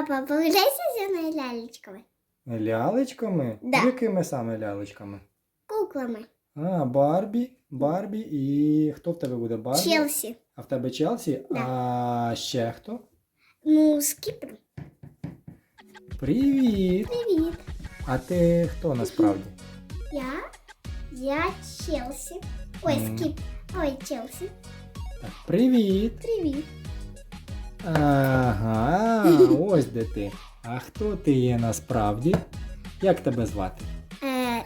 Папа, погуляйся з ними лялечками. Лялечками? Да. Якими саме лялечками? Куклами. А, Барбі, Барбі і хто в тебе буде Барбі? Челсі. А в тебе Челсі? Да. А ще хто? Ну, з Кіпру. Привіт! Привіт. А ти хто насправді? Я. Я Челсі. Ой, М. з Кіп. Ой, Челсі. Так, привіт! Привіт. Ага, ось де ти. А хто ти є насправді? Як тебе звати? Е,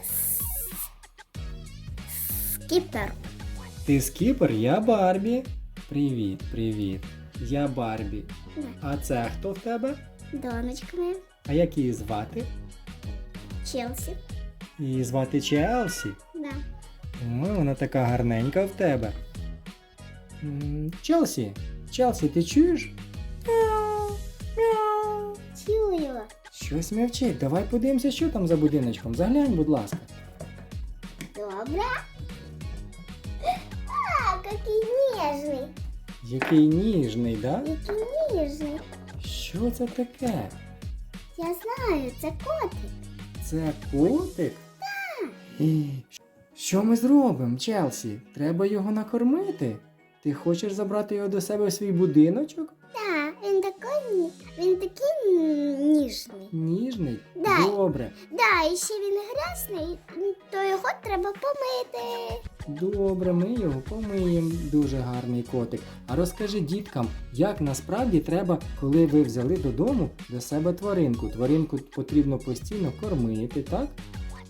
Скіпер. Ти скіпер, я Барбі. Привіт, привіт. Я Барбі. Да. А це хто в тебе? Донечка моя. А як її звати? Челсі. Її звати Челсі. Да. О, вона така гарненька в тебе. М, Челсі, Челсі, ти чуєш? Щось мовчить. Давай подивимося, що там за будиночком. Заглянь, будь ласка. Добре. А, який ніжний. Який ніжний, да? Який ніжний. Що це таке? Я знаю, це котик. Це котик? І Що ми зробимо, Челсі? Треба його накормити. Ти хочеш забрати його до себе в свій будиночок? Так, він такий, ні- він такий ніжний. Ніжний? Да. Добре. Да, і ще він грязний, то його треба помити. Добре, ми його помиємо. Дуже гарний котик. А розкажи діткам, як насправді треба, коли ви взяли додому до себе тваринку. Тваринку потрібно постійно кормити, так?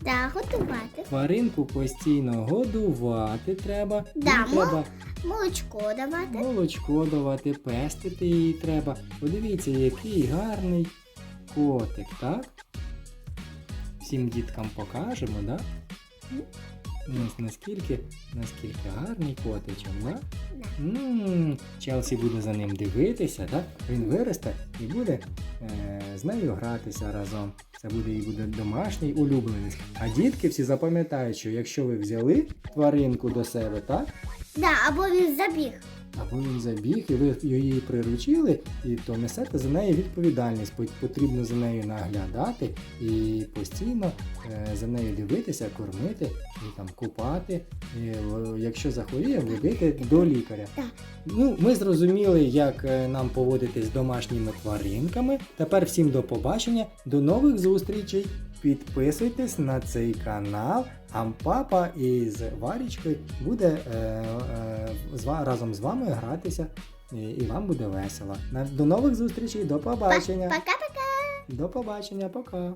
Да, готувати. Тваринку постійно годувати треба. Да, треба Молочко давати. молочко давати, пестити її треба. Подивіться, який гарний котик, так? Всім діткам покажемо, так? Ну, наскільки, наскільки гарний котичок, да? Да. м Челсі буде за ним дивитися, так? Він виросте і буде е, з нею гратися разом. Це буде і буде домашній улюбленець. А дітки всі запам'ятають, що якщо ви взяли тваринку до себе, так? Да, або він забіг. Або він забіг, і ви її приручили, і то несете за неї відповідальність. Потрібно за нею наглядати і постійно е, за нею дивитися, кормити і там купати. І, якщо захворіє, водити до лікаря. Так. Ну, ми зрозуміли, як е, нам поводитись з домашніми тваринками. Тепер всім до побачення, до нових зустрічей. Підписуйтесь на цей канал, а папа із Варічкою буде е, е, разом з вами гратися, і, і вам буде весело. До нових зустрічей, до побачення. Пока-пока. До побачення, пока.